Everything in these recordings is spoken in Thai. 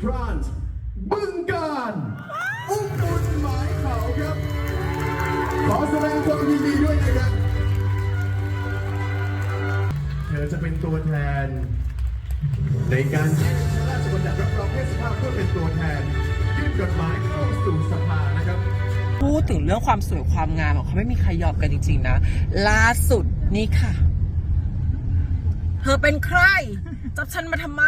พรานซ์บึงการอุ้มบุญหมายเขาครับ ขอแสดงความยินดีด้วยนะครับ เธอจะเป็นตัวแทน ในการยื่นพระราชบัญญัติรับรองเพศสภาพเพื่อเป็นตัวแทนยื่นกฎหมายเข้าสู่สภานะครับพูดถึงเรื่องความสวยความงามของเขาไม่มีใครยอมกันจริง ๆ นะ ล่าสุดนี่ค่ะ เธอเป็นใคร จับฉันมาทำไม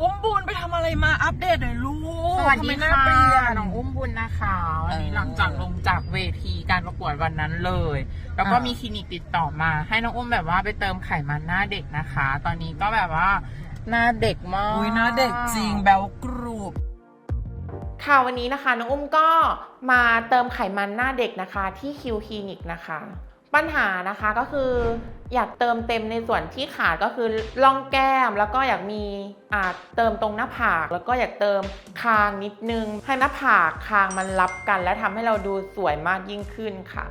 อุ้มบุญไปทำอะไรมาอัปเดตหน่อยลูกสวัสดีทำไมหน้าค่ะเปลี่ยน น้องอุ้มบุญนะคะวันนี้เออหลังจากลงจากเวทีการประกวดวันนั้นเลย แล้วก็อ่ามี มีคลินิกติดต่อมา ให้น้องอุ้มแบบว่าไปเติมไขมันหน้าเด็กนะคะ ตอนนี้ก็แบบว่าหน้าเด็กมาก อุ้ยหน้าเด็กจริงแบลกรูป ค่ะวันนี้นะคะน้องอุ้มก็มาเติมไขมันหน้าเด็กนะคะ ที่คิวคลินิกนะคะ ปัญหานะคะก็คืออยากเติมเต็มในส่วนที่ขาดก็คือร่องแก้ม แล้วก็อยากมีอาเติมตรงหน้าผาก แล้วก็อยากเติมคางนิดนึง ให้หน้าผากคางมันรับกัน และทำให้เราดูสวยมากยิ่งขึ้นค่ะ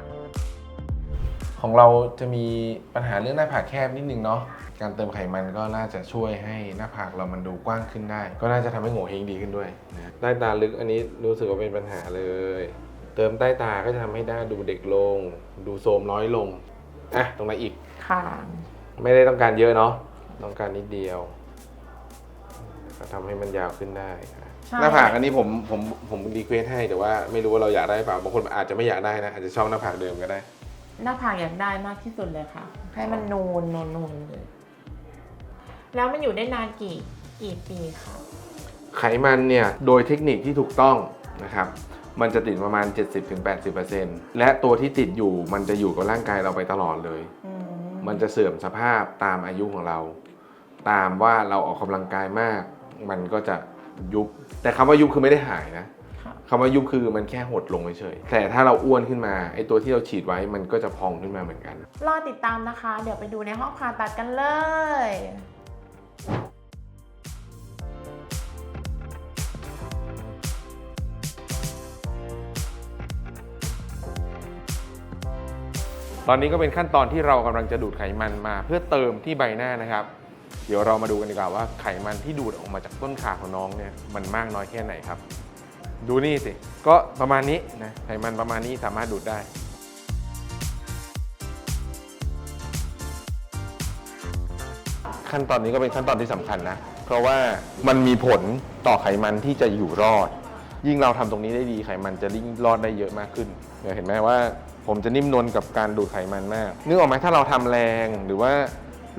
ของเราจะมีปัญหาเรื่องหน้าผากแคบนิดนึงเนาะการเติมไขมันก็น่าจะช่วยให้หน้าผากเรามันดูกว้างขึ้นได้ ก็น่าจะทำให้โง่เฮงดีขึ้นด้วยนะใต้ตาลึกอันนี้รู้สึกว่าเป็นปัญหาเลย เติมใต้ตาก็จะทำให้หน้าดูเด็กลง ดูโทรมน้อยลงอะตรงไหนอีก ค่ะ ไม่ได้ต้องการเยอะเนาะต้องการนิดเดียวก็ทำให้มันยาวขึ้นได้นะใช่ หน้าผากอันนี้ผมผมผมรีเควสให้แต่ว่าไม่รู้ว่าเราอยากได้เปล่าบางคนอาจจะไม่อยากได้นะอาจจะชอบหน้าผากเดิมก็ได้ หน้าผากอยากได้มากที่สุดเลยค่ะ ให้มันนูนนูนนูนเลย แล้วมันอยู่ได้นานกี่กี่ปีคะไขมันเนี่ยโดยเทคนิคที่ถูกต้องนะครับ มันจะติดประมาณ 70-80%และตัวที่ติดอยู่มันจะอยู่กับร่างกายเราไปตลอดเลยอืมมันจะเสื่อมสภาพตามอายุของเรา ตามว่าเราออกกำลังกายมาก มันก็จะยุบ แต่คำว่ายุบคือไม่ได้หายนะค่ะคำว่ายุบคือมันแค่หดลงเฉยๆแต่ถ้าเราอ้วนขึ้นมาไอตัวที่เราฉีดไว้มันก็จะพองขึ้นมาเหมือนกัน รอติดตามนะคะ เดี๋ยวไปดูในห้องผ่าตัดกันเลย ตอนนี้ก็เป็นขั้นตอนที่เรากำลังจะดูดไขมันมา เพื่อเติมที่ใบหน้านะครับ เดี๋ยวเรามาดูกันดีกว่าว่าไขมันที่ดูดออกมาจากต้นขาของน้องเนี่ยมันมากน้อยแค่ไหนครับ ดูนี่สิ ก็ประมาณนี้นะไขมันประมาณนี้สามารถดูดได้ขั้นตอนนี้ก็เป็นขั้นตอนที่สำคัญนะ เพราะว่ามันมีผลต่อไขมันที่จะอยู่รอด ยิ่งเราทำตรงนี้ได้ดีไขมันจะยิ่งรอดได้เยอะมากขึ้นเห็นไหมว่า ผมจะนิ่มนวลกับการดูดไขมันมากนึกออกไหมถ้าเราทำแรงหรือว่า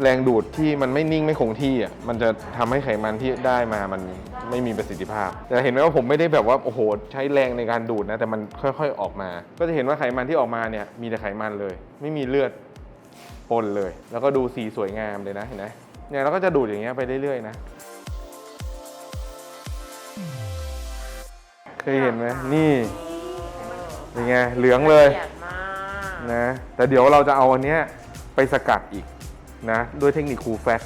แรงดูดที่มันไม่นิ่งไม่คงที่อะมันจะทำให้ไขมันที่ได้มามันไม่มีประสิทธิภาพ แต่เห็นไหมว่าผมไม่ได้แบบว่าโอ้โหใช้แรงในการดูดนะ แต่มันค่อยๆออกมา ก็จะเห็นว่าไขมันที่ออกมาเนี่ยมีแต่ไขมันเลย ไม่มีเลือดปนเลย แล้วก็ดูสีสวยงามเลยนะเห็นไหมเนี่ยเราก็จะดูดอย่างเงี้ยไปเรื่อยๆนะเคยเห็นไหมนี่เป็นไงเหลืองเลย นะแต่เดี๋ยวเราจะเอาอันเนี้ยไปสกัดอีกนะด้วยเทคนิคคูลแฟต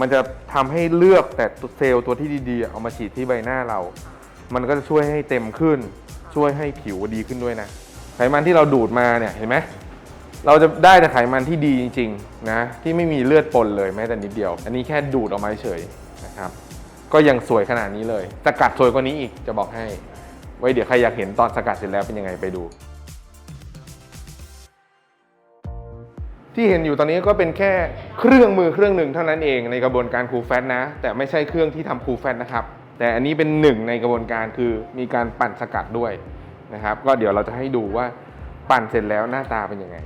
มันจะทำให้เลือกแต่เซลล์ตัวที่ดีๆ เอามาฉีดที่ใบหน้าเรา มันก็จะช่วยให้เต็มขึ้น ช่วยให้ผิวดีขึ้นด้วยนะไขมันที่เราดูดมาเนี่ยเห็นไหมเราจะได้แต่ไขมันที่ดีจริงๆนะที่ไม่มีเลือดปนเลยแม้แต่นิดเดียว อันนี้แค่ดูดออกมาเฉยนะครับก็ยังสวยขนาดนี้เลยสกัดสวยกว่านี้อีกจะบอกให้ ไว้เดี๋ยวใครอยากเห็นตอนสกัดเสร็จแล้วเป็นยังไงไปดู ที่เห็นอยู่ตอนนี้ก็เป็นแค่เครื่องมือเครื่องหนึ่งเท่านั้นเองในกระบวนการคูลแฟตนะ แต่ไม่ใช่เครื่องที่ทำคูลแฟตนะครับ แต่อันนี้เป็นหนึ่งในกระบวนการคือมีการปั่นสกัดด้วยนะครับ ก็เดี๋ยวเราจะให้ดูว่าปั่นเสร็จแล้วหน้าตาเป็นยังไง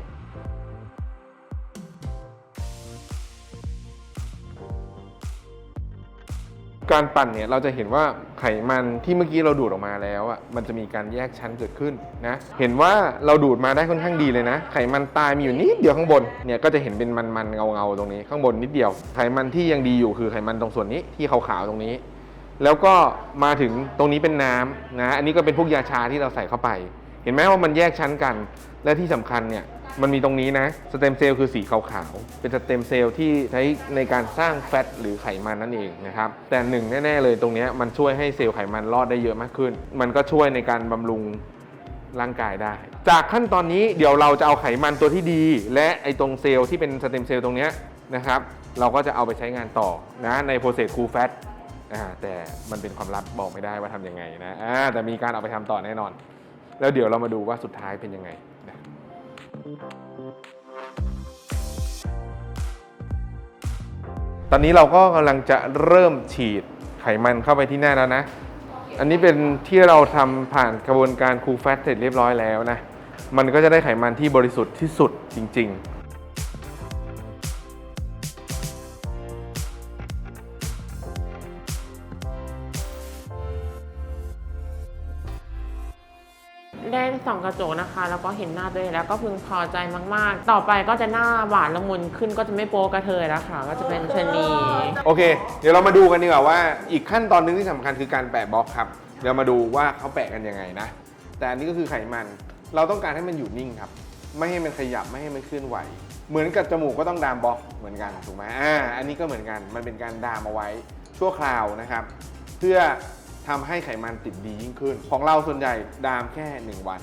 การปั่นเนี่ยเราจะเห็นว่าไขมันที่เมื่อกี้เราดูดออกมาแล้วอะมันจะมีการแยกชั้นเกิดขึ้นนะเห็นว่าเราดูดมาได้ค่อนข้างดีเลยนะ ไขมันตายมีอยู่นิดเดียวข้างบนเนี่ยก็จะเห็นเป็นมันๆเงาๆตรงนี้ข้างบนนิดเดียว ไขมันที่ยังดีอยู่คือไขมันตรงส่วนนี้ที่ขาวๆตรงนี้ แล้วก็มาถึงตรงนี้เป็นน้ำนะอันนี้ก็เป็นพวกยาชาที่เราใส่เข้าไป เห็นไหมว่ามันแยกชั้นกัน และที่สำคัญเนี่ย มันมีตรงนี้นะ สเต็มเซลล์คือสีขาวๆ เป็นสเต็มเซลล์ที่ใช้ในการสร้างแฟตหรือไขมันนั่นเองนะครับ แต่หนึ่งแน่ๆเลยตรงนี้มันช่วยให้เซลล์ไขมันรอดได้เยอะมากขึ้น มันก็ช่วยในการบำรุงร่างกายได้ จากขั้นตอนนี้เดี๋ยวเราจะเอาไขมันตัวที่ดี และไอตรงเซลล์ที่เป็นสเต็มเซลล์ตรงนี้นะครับ เราก็จะเอาไปใช้งานต่อนะในโปรเซสคูลแฟตแต่มันเป็นความลับบอกไม่ได้ว่าทำยังไงนะแต่มีการเอาไปทำต่อแน่นอน แล้วเดี๋ยวเรามาดูว่าสุดท้ายเป็นยังไง ตอนนี้เราก็กำลังจะเริ่มฉีดไขมันเข้าไปที่หน้าแล้วนะ อันนี้เป็นที่เราทำผ่านกระบวนการคูลแฟตเสร็จเรียบร้อยแล้วนะ มันก็จะได้ไขมันที่บริสุทธิ์ที่สุดจริง ๆ ได้ส่องกระจกนะคะ แล้วก็เห็นหน้าตัวเองแล้วก็พึงพอใจมากๆ ต่อไปก็จะหน้าหวานละมุนขึ้นก็จะไม่โป๊กระเทยแล้วค่ะ ก็จะเป็นชะนี โอเค เดี๋ยวเรามาดูกันดีกว่าว่า อีกขั้นตอนหนึงที่สำคัญคือการแปะบล็อกครับ เดี๋ยวมาดูว่าเขาแปะกันยังไงนะ แต่อันนี้ก็คือไขมัน เราต้องการให้มันอยู่นิ่งครับ ไม่ให้มันขยับไม่ให้มันเคลื่อนไหว เหมือนกับจมูกก็ต้องดามบล็อกเหมือนกันถูกไหมอ่า อันนี้ก็เหมือนกัน มันเป็นการดามเอาไว้ชั่วคราวนะครับ เพื่อ ทำให้ไขมันติดดียิ่งขึ้น ของเราส่วนใหญ่ดามแค่ 1 วัน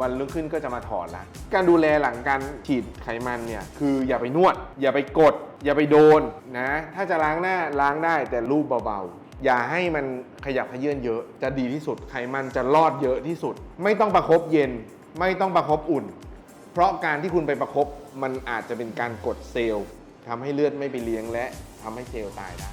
วันรุ่งขึ้นก็จะมาถอดละ การดูแลหลังการฉีดไขมันเนี่ยคืออย่าไปนวด อย่าไปกด อย่าไปโดนนะ ถ้าจะล้างหน้าล้างได้แต่รูปเบาๆ อย่าให้มันขยับขยื่นเยอะจะดีที่สุด ไขมันจะรอดเยอะที่สุด ไม่ต้องประคบเย็น ไม่ต้องประคบอุ่น เพราะการที่คุณไปประคบมันอาจจะเป็นการกดเซลล์ทำให้เลือดไม่ไปเลี้ยงและทำให้เซลล์ตายได้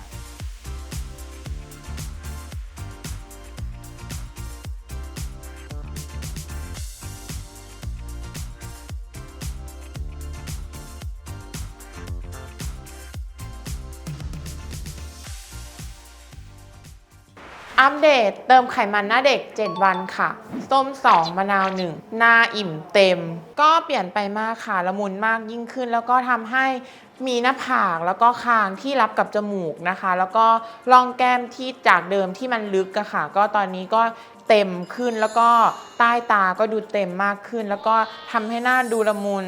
อัปเดตเติมไขมันหน้าเด็ก 7 วันค่ะ ส้ม 2 มะนาว 1 หน้าอิ่มเต็ม ก็เปลี่ยนไปมากค่ะ ละมุนมากยิ่งขึ้น แล้วก็ทำให้มีหน้าผากแล้วก็คางที่รับกับจมูกนะคะ แล้วก็ร่องแก้มที่จากเดิมที่มันลึกอะค่ะ ก็ตอนนี้ก็เต็มขึ้นแล้วก็ใต้ตาก็ดูเต็มมากขึ้น แล้วก็ทำให้หน้าดูละมุน